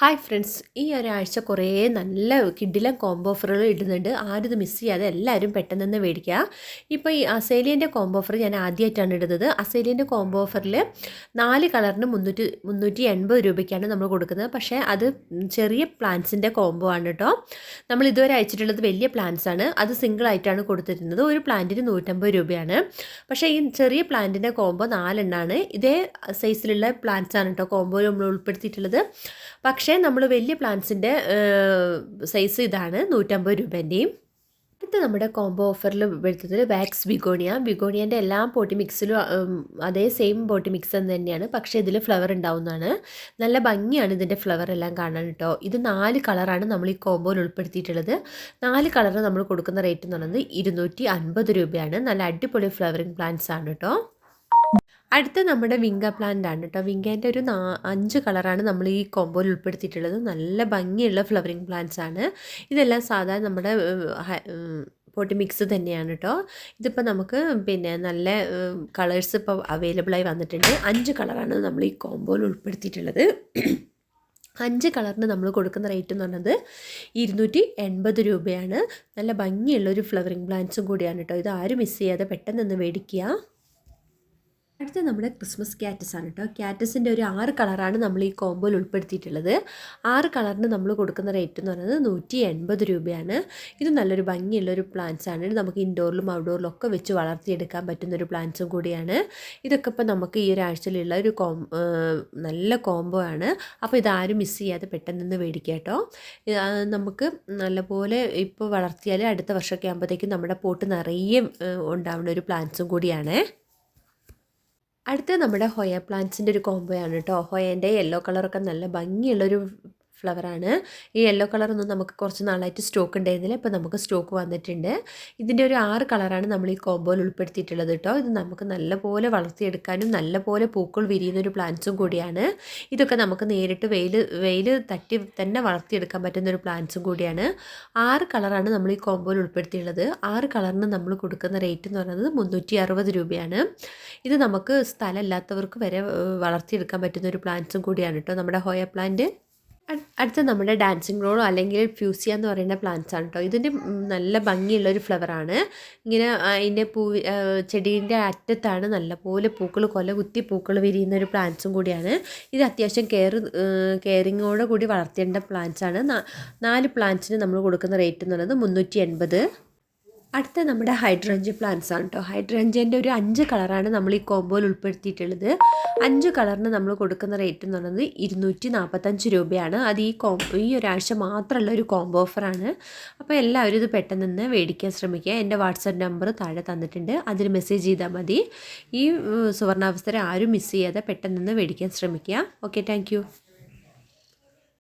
Hi friends ഈ ഒരാഴ്ച കുറേ നല്ല കിഡിലം കോംബോ ഓഫറുകൾ ഇടുന്നുണ്ട്. ആരും ഇത് മിസ് ചെയ്യാതെ എല്ലാവരും പെട്ടെന്ന് തന്നെ മേടിക്കുക. ഇപ്പോൾ ഈ അസേലിയന്റെ കോംബോ ഓഫർ ഞാൻ ആദ്യമായിട്ടാണ് ഇടുന്നത്. അസേലിയന്റെ കോംബോ ഓഫറിൽ നാല് കളറിന് മുന്നൂറ്റി മുന്നൂറ്റി എൺപത് രൂപയ്ക്കാണ് നമ്മൾ കൊടുക്കുന്നത്. പക്ഷേ അത് ചെറിയ പ്ലാന്റ്സിന്റെ കോംബോ ആണ് കേട്ടോ നമ്മൾ ഇതുവരെ അയച്ചിട്ടുള്ളത് വലിയ പ്ലാന്റ്സ് ആണ്. അത് സിംഗിൾ ആയിട്ടാണ് കൊടുത്തിരുന്നത്. ഒരു പ്ലാന്റിന് നൂറ്റമ്പത് രൂപയാണ്. പക്ഷേ ഈ ചെറിയ പ്ലാന്റിന്റെ കോംബോ നാലെണ്ണമാണ് ഇതേ സൈസിലുള്ള പ്ലാന്റ്സ് ആണ് കേട്ടോ കോംബോയിൽ നമ്മൾ ഉൾപ്പെടുത്തിയിട്ടുള്ളത്. പക്ഷേ നമ്മൾ വലിയ പ്ലാന്റ്സിന്റെ സൈസ് ഇതാണ് നൂറ്റമ്പത് രൂപേന്റെയും അടുത്ത നമ്മുടെ കോംബോ ഓഫറിൽ വരുത്തത് വാക്സ് ബിഗോണിയ. ബിഗോണിയന്റെ എല്ലാ പോട്ടി മിക്സിലും അതേ സെയിം പോട്ടി മിക്സ് എന്ന് തന്നെയാണ്. പക്ഷേ ഇതിൽ ഫ്ലവർ ഉണ്ടാവുന്നതാണ്. നല്ല ഭംഗിയാണ് ഇതിന്റെ ഫ്ലവർ എല്ലാം കാണാൻ കേട്ടോ ഇത് നാല് കളറാണ് നമ്മൾ ഈ കോംബോയിൽ ഉൾപ്പെടുത്തിയിട്ടുള്ളത്. നാല് കളർ നമ്മൾ കൊടുക്കുന്ന റേറ്റ് എന്ന് പറയുന്നത് ഇരുന്നൂറ്റി അൻപത് രൂപയാണ്. നല്ല അടിപൊളി ഫ്ലവറിങ് പ്ലാന്റ്സ് ആണ് കേട്ടോ അടുത്ത നമ്മുടെ വിങ്ക പ്ലാന്റ് ആണ് കേട്ടോ വിങ്കേന്റെ ഒരു നാ അഞ്ച് കളറാണ് നമ്മൾ ഈ കോമ്പോയിൽ ഉൾപ്പെടുത്തിയിട്ടുള്ളത്. നല്ല ഭംഗിയുള്ള ഫ്ലവറിങ് പ്ലാന്റ്സ് ആണ്. ഇതെല്ലാം സാധാരണ നമ്മുടെ പോട്ടി മിക്സ് തന്നെയാണ് കേട്ടോ ഇതിപ്പോൾ നമുക്ക് പിന്നെ നല്ല കളേഴ്സ് ഇപ്പോൾ അവൈലബിളായി വന്നിട്ടുണ്ട്. അഞ്ച് കളറാണ് നമ്മൾ ഈ കോമ്പോയിൽ ഉൾപ്പെടുത്തിയിട്ടുള്ളത്. അഞ്ച് കളറിന് നമ്മൾ കൊടുക്കുന്ന റേറ്റ് എന്ന് പറഞ്ഞത് ഇരുന്നൂറ്റി എൺപത് രൂപയാണ്. നല്ല ഭംഗിയുള്ളൊരു ഫ്ലവറിങ് പ്ലാന്റ്സും കൂടിയാണ് കേട്ടോ ഇത് ആരും മിസ് ചെയ്യാതെ പെട്ടെന്ന് മേടിക്കുക. അടുത്ത നമ്മുടെ ക്രിസ്മസ് ക്യാറ്റസ് ആണ് കേട്ടോ. ക്യാറ്റസിന്റെ ഒരു ആറ് കളറാണ് നമ്മൾ ഈ കോമ്പോയിൽ ഉൾപ്പെടുത്തിയിട്ടുള്ളത്. ആറ് കളറിന് നമ്മൾ കൊടുക്കുന്ന റേറ്റ് എന്ന് പറയുന്നത് നൂറ്റി എൺപത് രൂപയാണ്. ഇത് നല്ലൊരു ഭംഗിയുള്ള ഒരു പ്ലാന്റ്സ് ആണ്. നമുക്ക് ഇൻഡോറിലും ഔട്ട്ഡോറിലും ഒക്കെ വെച്ച് വളർത്തിയെടുക്കാൻ പറ്റുന്ന ഒരു പ്ലാന്റ്സും കൂടിയാണ്. ഇതൊക്കെ ഇപ്പോൾ നമുക്ക് ഈ ഒരാഴ്ചയിലുള്ള ഒരു കോം നല്ല കോംബോ ആണ്. അപ്പോൾ ഇതാരും മിസ് ചെയ്യാതെ പെട്ടെന്ന് നിന്ന് മേടിക്കുക കേട്ടോ. നമുക്ക് നല്ലപോലെ ഇപ്പോൾ വളർത്തിയാൽ അടുത്ത വർഷമൊക്കെ ആകുമ്പോഴത്തേക്കും നമ്മുടെ പോട്ട് നിറയെ ഉണ്ടാവുന്ന ഒരു പ്ലാന്റ്സും കൂടിയാണ്. അടുത്ത നമ്മുടെ ഹൊയ പ്ലാന്റ്സിന്റെ ഒരു കോംബോയാണ് കേട്ടോ. ഹൊയേന്റെ യെല്ലോ കളറൊക്കെ നല്ല ഭംഗിയുള്ളൊരു ഫ്ലവറാണ് ഈ യെല്ലോ കളറൊന്നും നമുക്ക് കുറച്ച് നാളായിട്ട് സ്റ്റോക്ക് ഉണ്ടായിരുന്നില്ല. ഇപ്പോൾ നമുക്ക് സ്റ്റോക്ക് വന്നിട്ടുണ്ട്. ഇതിന്റെ ഒരു ആറ് കളറാണ് നമ്മൾ ഈ കോമ്പോയിൽ ഉൾപ്പെടുത്തിയിട്ടുള്ളത് കേട്ടോ ഇത് നമുക്ക് നല്ലപോലെ വളർത്തിയെടുക്കാനും നല്ലപോലെ പൂക്കൾ വിരിയുന്ന ഒരു പ്ലാന്റ്സും കൂടിയാണ്. ഇതൊക്കെ നമുക്ക് നേരിട്ട് വെയിൽ വെയിൽ തട്ടി തന്നെ വളർത്തിയെടുക്കാൻ പറ്റുന്ന ഒരു പ്ലാന്റ്സും കൂടിയാണ്. ആറ് കളറാണ് നമ്മൾ ഈ കോമ്പോയിൽ ഉൾപ്പെടുത്തിയിട്ടുള്ളത്. ആറ് കളറിന് നമ്മൾ കൊടുക്കുന്ന റേറ്റ് എന്ന് പറയുന്നത് മുന്നൂറ്റി അറുപത് രൂപയാണ്. ഇത് നമുക്ക് സ്ഥലമില്ലാത്തവർക്ക് വരെ വളർത്തിയെടുക്കാൻ പറ്റുന്ന ഒരു പ്ലാന്റ്സും കൂടിയാണ് കേട്ടോ നമ്മുടെ ഹോയ പ്ലാന്റ് അടുത്ത നമ്മുടെ ഡാൻസിങ് റോളോ അല്ലെങ്കിൽ ഫ്യൂസിയ എന്ന് പറയുന്ന പ്ലാന്റ്സ് ആണ് കേട്ടോ ഇതിന്റെ നല്ല ഭംഗിയുള്ള ഒരു ഫ്ലവറാണ് ഇങ്ങനെ അതിന്റെ പൂ ചെടീന്റെ അറ്റത്താണ് നല്ലപോലെ പൂക്കൾ കൊല കുത്തി പൂക്കൾ വിരിയുന്ന ഒരു പ്ലാന്റ്സും കൂടിയാണ്. ഇത് അത്യാവശ്യം കെയർ കെയറിങ്ങോട് കൂടി വളർത്തേണ്ട പ്ലാന്റ്സ് ആണ്. നാല് പ്ലാന്റ്സിന് നമ്മൾ കൊടുക്കുന്ന റേറ്റ് എന്ന് പറയുന്നത് മുന്നൂറ്റി എൺപത്. അടുത്ത നമ്മുടെ ഹൈഡ്രഞ്ച് പ്ലാന്റ്സ് ആണ് കേട്ടോ ഹൈഡ്രഞ്ചിന്റെ ഒരു അഞ്ച് കളറാണ് നമ്മൾ ഈ കോമ്പോയിൽ ഉൾപ്പെടുത്തിയിട്ടുള്ളത്. അഞ്ച് കളറിന് നമ്മൾ കൊടുക്കുന്ന റേറ്റ് എന്ന് പറയുന്നത് ഇരുന്നൂറ്റി നാൽപ്പത്തഞ്ച് രൂപയാണ്. അത് ഈ കോ ഈ ഒരാഴ്ച മാത്രമുള്ള ഒരു കോംബോ ഓഫറാണ് അപ്പോൾ എല്ലാവരും ഇത് പെട്ടെന്ന് നിന്ന് മേടിക്കാൻ ശ്രമിക്കുക. എന്റെ വാട്സപ്പ് നമ്പർ താഴെ തന്നിട്ടുണ്ട്. അതിൽ മെസ്സേജ് ചെയ്താൽ മതി. ഈ സുവർണാവസരം ആരും മിസ് ചെയ്യാതെ പെട്ടെന്ന് നിന്ന് മേടിക്കാൻ ശ്രമിക്കുക. Okay thank